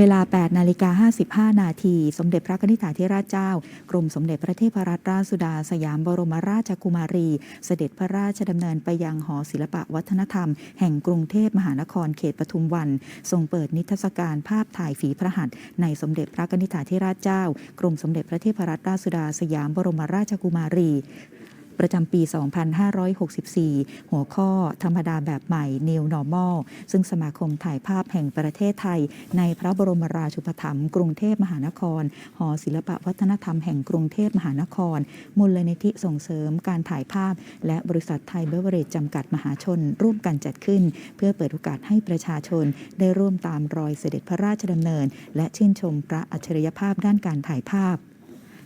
เวลา 8 นาฬิกา 55 นาที สมเด็จพระนิธิถาธิราชเจ้า กรมสมเด็จพระเทพรัตนราชสุดา สยามบรมราชกุมารี เสด็จพระราชดำเนินไปยังหอศิลปะวัฒนธรรม แห่งกรุงเทพมหานครเขตปทุมวัน ทรงเปิดนิทรรศการภาพถ่ายฝีพระหัตถ์ในสมเด็จพระนิธิถาธิราชเจ้า กรมสมเด็จพระเทพรัตนราชสุดา สยามบรมราชกุมารี ประจำปี 2564 หัวข้อธรรมดาแบบใหม่ New Normal ซึ่งสมาคมถ่ายภาพแห่งประเทศไทย ในพระบรมราชูปถัมภ์กรุงเทพมหานคร หอศิลปวัฒนธรรมแห่งกรุงเทพมหานคร มูลนิธิส่งเสริมการถ่ายภาพ และบริษัทไทยเบเวอเรจจำกัดมหาชน ร่วมกันจัดขึ้น เพื่อเปิดโอกาสให้ประชาชน ได้ร่วมตามรอยเสด็จพระราชดำเนิน และชื่นชมพระอัจฉริยภาพด้านการถ่ายภาพ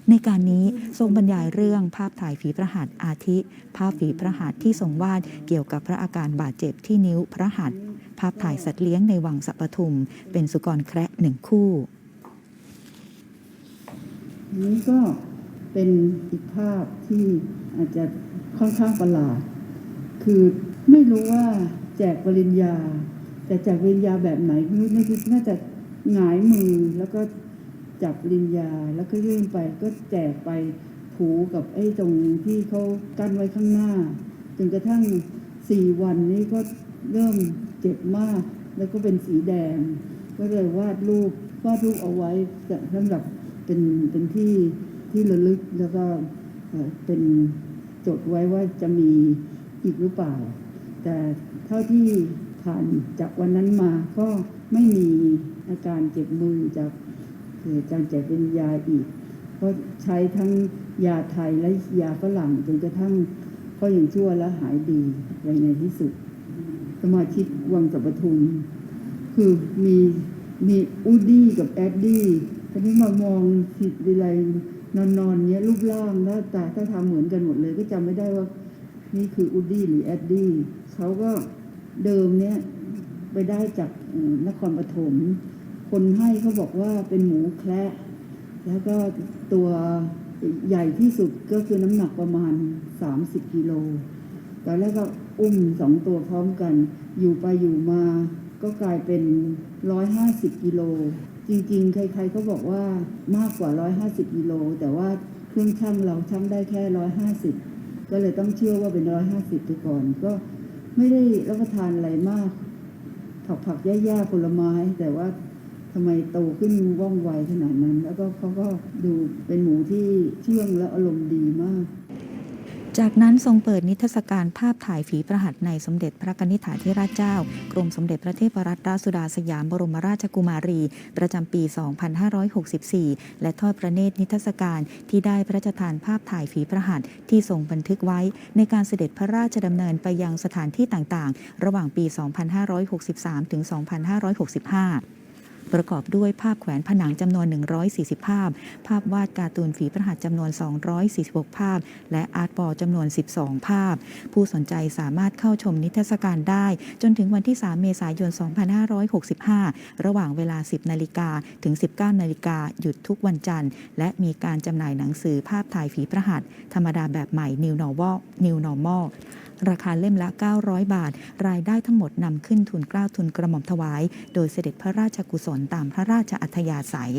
ในการนี้ทรงบรรยายเรื่องภาพถ่ายฝีพระหัตถ์อาทิ ภาพฝีพระหัตถ์ที่ทรงวาดเกี่ยวกับพระอาการบาดเจ็บที่นิ้วพระหัตถ์ภาพถ่ายสัตว์เลี้ยงในวังสัปทุม เป็นสุกรแคระหนึ่งคู่นี้ก็เป็นอีกภาพที่อาจจะค่อนข้างประหลาด คือไม่รู้ว่าแจกปริญญา แต่แจกปริญญาแบบไหนไม่รู้น่าจะน่าจะหงายมือแล้วก็ จับริญญาแล้วก็ยื่นไปก็แจกไปถูกับไอ้ตรงที่เขากั้นไว้ข้างหน้าจนกระทั่งสี่วันนี้ก็เริ่มเจ็บมาก แล้วก็เป็นสีแดง ก็เลยวาดรูปวาดรูปเอาไว้สำหรับเป็นเป็นที่ที่ระลึกแล้วก็เป็นจดไว้ว่าจะมีอีกหรือเปล่า แต่เท่าที่ผ่านจากวันนั้นมาก็ไม่มีอาการเจ็บมือจาก เอ่อการแจกเป็นยาอีกเพราะใช้ทั้งยาไทยและยาฝรั่งจนกระทั่งก็ยังชั่วและหายดีในในที่สุด สมาชิกวังสัปทุม คือมีมีอูดี้กับแอดดี้ทีนี้มามองผิดวิไลนอนนอนเนี้ยรูปร่างหน้าตาถ้าทำเหมือนกันหมดเลย ก็จำไม่ได้ว่า นี่คืออูดี้หรือแอดดี้เขาก็เดิมเนี้ยไปได้จากนครปฐม คนให้เขาบอกว่าเป็นหมูแคระแล้วก็ตัวใหญ่ที่สุดก็คือน้ำหนักประมาณ 30กิโลตอนแรกก็อุ้มสองตัวพร้อมกัน อยู่ไปอยู่มาก็กลายเป็นร้อยห้าสิบกิโลจริงๆ ใครๆก็บอกว่ามากกว่าร้อยห้าสิบกิโลแต่ว่าเครื่องช่างเราช่างได้แค่ร้อยห้าสิบก็เลยต้องเชื่อว่าเป็นร้อยห้าสิบไปก่อน ก็ไม่ได้รับประทานอะไรมากผักผักๆหญ้าๆผลไม้ แต่ว่า ทำไมโตขึ้นว่องไวขนาดนั้น แล้วก็เขาก็ดูเป็นหมูที่เชื่องและอารมณ์ดีมาก จากนั้นทรงเปิดนิทรรศการภาพถ่ายฝีพระหัตถ์ในสมเด็จพระนิธิถาธิราชเจ้า กรมสมเด็จพระเทพรัตนราชสุดาสยามบรมราชกุมารี ประจำปี 2564 และทอดพระเนตรนิทรรศการที่ได้พระราชทานภาพถ่ายฝีพระหัตถ์ที่ทรงบันทึกไว้ ในการเสด็จพระราชดำเนินไปยังสถานที่ต่างๆ ระหว่างปี 2563 ถึง 2565 ประกอบด้วยภาพแขวนผนังจำนวน 140 ภาพ ภาพวาดการ์ตูนฝีพระหัตถ์จำนวน 246 ภาพ และอาร์ตบอลจำนวน 12 ภาพ ผู้สนใจสามารถเข้าชมนิทรรศการได้ จนถึงวันที่ 3 เมษายน 2565 ระหว่างเวลา 10 นาฬิกาถึง 19 นาฬิกาหยุดทุกวันจันทร์ และมีการจำหน่ายหนังสือภาพถ่ายฝีพระหัตถ์ธรรมดาแบบใหม่ New Normal New Normal ราคาเล่มละ 900 บาท รายได้ทั้งหมดนำขึ้นทุนกล้าทุนกระหม่อมถวาย โดยเสด็จพระราชกุศลตามพระราชอัธยาศัย